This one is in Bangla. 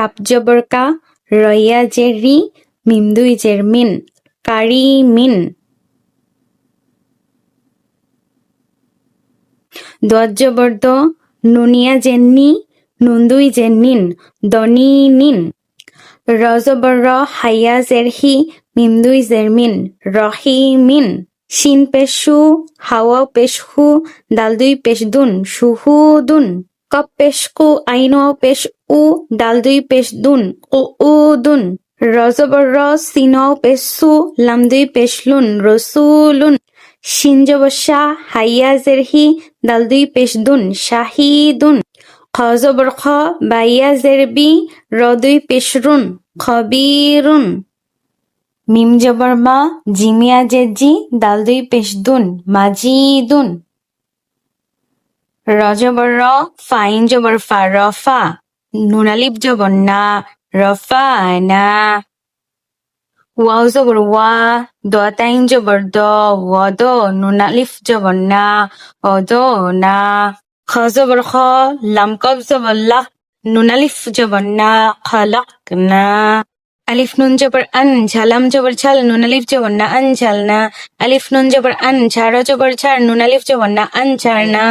কাপ জবর কা রইয়া জে রি মিম দুই জের মিন কারি মিন। দোয়াত নুনিয়া জের নি নুন দুই নিন দনি নিন। র জবর র হাইয়া জের হি মিম দুই জের মিন রহি মিন। শিন পেশু হাওয়া পেশ হু দাল দুই পেশ দুন সুহু দুন। কপ পেশ কু আইন পেশ উ দাল দুই পেশ দুন, ও উ দুন। র জবর র সিন পেশ সু, লাম দুই পেশ লুন রসুলুন শিন জবর শাহ হাইয়া জের হি দাল দুই পেশ দুন শাহিদুন খ জবর খ, বাইয়া জের বি, র দুই পেশ রুন খবিরুন মিম জবর মা, জিমিয়া জে জি দাল দুই পেশ দুন মাজিদুন র জবর র ফাইন জবর ফা রফা নুনালিপ জবর না রফা না। ওয়াও জবর ওয়া দতাইন জবর দ ওয়াদ নুনালিফ জবর না অদ না। খ জবর খ, লাম কব জবর লাক নুনালিফ জবর না খলক না। আলিফ নুন জবর আন, ঝালাম জবর ঝাল নুন আলিফ জবর না, আন ঝাল না। আলিফ নুন জবর আন ঝাড় জবর ঝাড় নুন জবর না, আন ঝাড় না।